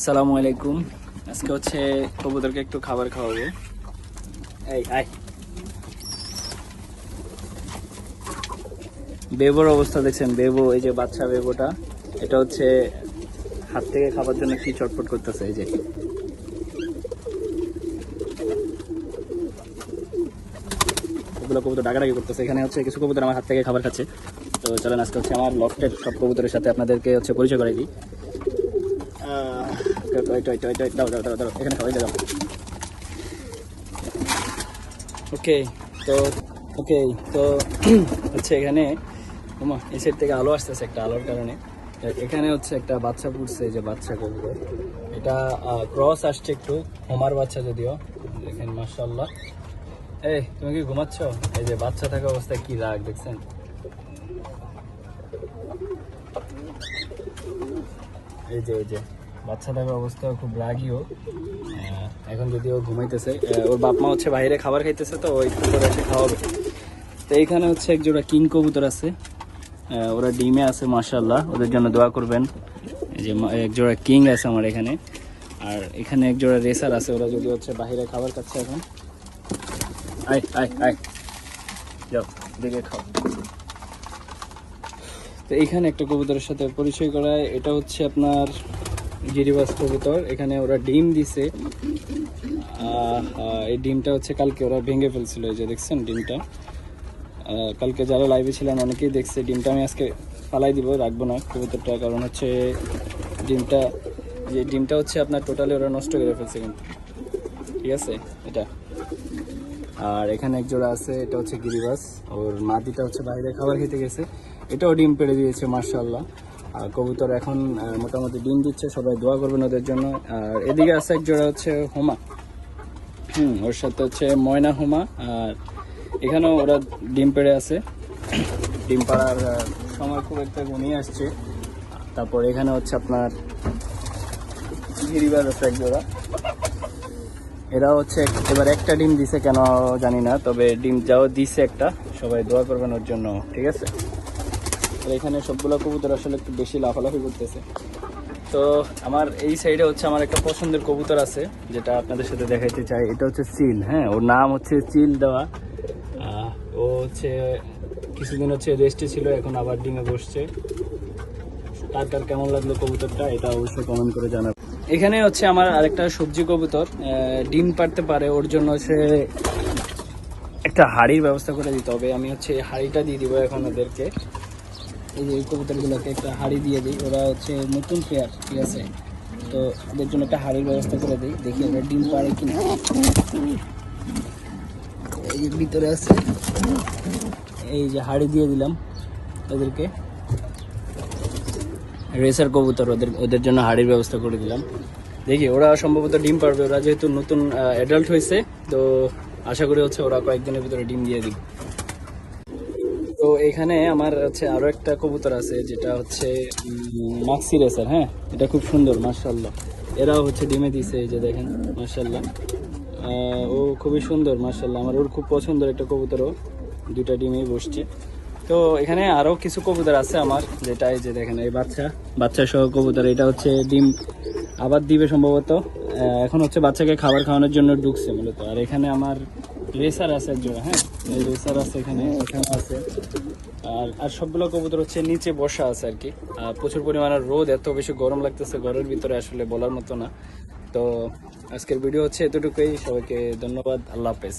আসসালামু আলাইকুম। আজকে হচ্ছে কবুতরকে একটু খাবার খাওয়াবো। এই, আয়। বেবোর অবস্থা দেখছেন, বেবো, এই যে বাচ্চা বেবোটা, এটা হচ্ছে হাত থেকে খাবার জন্য কি চটপট করতেছে, এই যে। করতেছে। এখানে হচ্ছে কিছু আমার হাত থেকে খাবার খাচ্ছে। তো চলেন, আজকে হচ্ছে আমার লফটের সব কবুতরের সাথে আপনাদেরকে হচ্ছে পরিচয় করাই দিই। ওকে তো ওকে তো হচ্ছে এখানে থেকে আলো আসতেছে একটা আলোর কারণে এখানে হচ্ছে একটা বাচ্চা পুড়ছে যে বাচ্চা এটা ক্রস আসছে একটু হোমার বাচ্চা যদিও দেখেন মার্শাল্লাহ এই তুমি কি ঘুমাচ্ছ এই যে বাচ্চা থাকা অবস্থায় কি রাগ দেখছেন এই যে এই যে বাচ্চা থাকা অবস্থা খুব রাগিও এখন যদিও ঘুমাইতেছে ওর বাপ মা হচ্ছে বাইরে খাবার খাইতেছে তো ওই করে এসে খাওয়াবে। তো এইখানে হচ্ছে এক জোড়া কিং কবুতর আছে। ওরা ডিমে আছে মাশাল্লাহ ওদের জন্য দোয়া করবেন। যে এক জোড়া কিং আছে আমার এখানে। আর এখানে এক জোড়া রেসার আছে, ওরা যদি হচ্ছে বাইরে খাবার খাচ্ছে এখন। আয় আয় আয়। যাও, দেখে খাও। তো এইখানে একটা কবুতরের সাথে পরিচয় করায়, এটা হচ্ছে আপনার গিরিবাস কবুতর, এখানে ওরা ডিম দিছে। এই ডিমটা হচ্ছে কালকে ওরা ভেঙে ফেলছিল, এই যে দেখছেন ডিমটা। কালকে যারা লাইভে ছিলেন অনেকেই দেখছে, ডিমটা আমি আজকে ফালাই দিব, রাখব না কবুতরটা, কারণ হচ্ছে ডিমটা যে ডিমটা হচ্ছে আপনার টোটালি ওরা নষ্ট করে ফেলছে কিন্তু। ঠিক আছে? এটা। আর এখানে এক জোড়া আছে, এটা হচ্ছে গিরিবাস। ওর মাদিটা হচ্ছে বাইরে খাবার খেতে গেছে। এটাও ডিম পেড়ে দিয়েছে মার্শাল্লাহ আর কবুতর এখন মোটামুটি ডিম দিচ্ছে, সবাই দোয়া করবেন ওদের জন্য। আর এদিকে আছে এক জোড়া হচ্ছে হোমা। হুম, ওর সাথে হচ্ছে ময়না হোমা, আর এখানেও ওরা ডিম পেড়ে আছে। ডিম পাড়ার সময় খুব একটা ঘনিয়ে আসছে। তারপর এখানে হচ্ছে আপনার গিরিবাস আছে এক জোড়া। এরা হচ্ছে এবার একটা ডিম দিছে কেন জানি না, তবে ডিম যাও দিছে একটা। সবাই দোয়া করবেন ওর জন্য, ঠিক আছে? আর এখানে সবগুলো কবুতর আসলে একটু বেশি লাফালাফি করতেছে। তো আমার এই সাইডে হচ্ছে আমার একটা পছন্দের কবুতর আছে, যেটা আপনাদের সাথে দেখাইতে চাই। এটা হচ্ছে চিল হ্যাঁ? ওর নাম হচ্ছে চিল দেওয়া। ও হচ্ছে, কিছুদিন হচ্ছে রেস্টে ছিল, এখন আবার ডিমে বসছে। তার কার কেমন লাগল কবুতরটা, এটা অবশ্যই কমেন্ট করে জানাবেন। এখানে হচ্ছে আমার আরেকটা সবজি কবুতর ডিম পারতে পারে, ওর জন্য হচ্ছে একটা হাড়ির ব্যবস্থা করে দিতে হবে। আমি হচ্ছে হাড়িটা দিয়ে দিব এখন ওদেরকে। এই যে এই কবুতরগুলোকে একটা হাড়ি দিয়ে দিই, ওরা হচ্ছে নতুন পেয়ার ঠিক আছে? তো ওদের জন্য একটা হাড়ির ব্যবস্থা করে দিই, দেখি ওরা ডিম পারে কিনা। এই যে ভিতরে আছে, এই যে হাড়ি দিয়ে দিলাম ওদেরকে। রেসার কবুতর ওদের ওদের জন্য হাড়ির ব্যবস্থা করে দিলাম। দেখি, ওরা সম্ভবত ডিম পারবে ওরা যেহেতু নতুন অ্যাডাল্ট হয়েছে তো আশা করি হচ্ছে ওরা কয়েকদিনের ভিতরে ডিম দিয়ে দিবে। তো এখানে আমার হচ্ছে আরও একটা কবুতর আছে, যেটা হচ্ছে মাক্সি রেসার হ্যাঁ? এটা খুব সুন্দর মার্শাল্লাহ এরাও হচ্ছে ডিমে দিছে, এই যে দেখেন মার্শাল্লাহ ও খুবই সুন্দর মার্শাল্লাহ আমার ওর খুব পছন্দের একটা কবুতরও দুটা ডিমেই বসছে। তো এখানে আরও কিছু কবুতর আছে আমার, যেটা এই যে দেখেন, এই বাচ্চা বাচ্চা সহ কবুতর। এটা হচ্ছে ডিম আবার দিবে সম্ভবত। এখন হচ্ছে বাচ্চাকে খাবার খাওয়ানোর জন্য ঢুকছে মূলত। আর এখানে আমার রেসার আছে একজোড়া হ্যাঁ? এই রেসার আছে এখানে এখানে আছে। আর আর সবগুলো কবুতর হচ্ছে নিচে বসা আছে আর কি। আর প্রচুর পরিমাণে রোদ, এত বেশি গরম লাগতেছে ঘরের ভিতরে আসলে বলার মতো না। তো আজকের ভিডিও হচ্ছে এতটুকুই, সবাইকে ধন্যবাদ, আল্লাহ হাফেজ।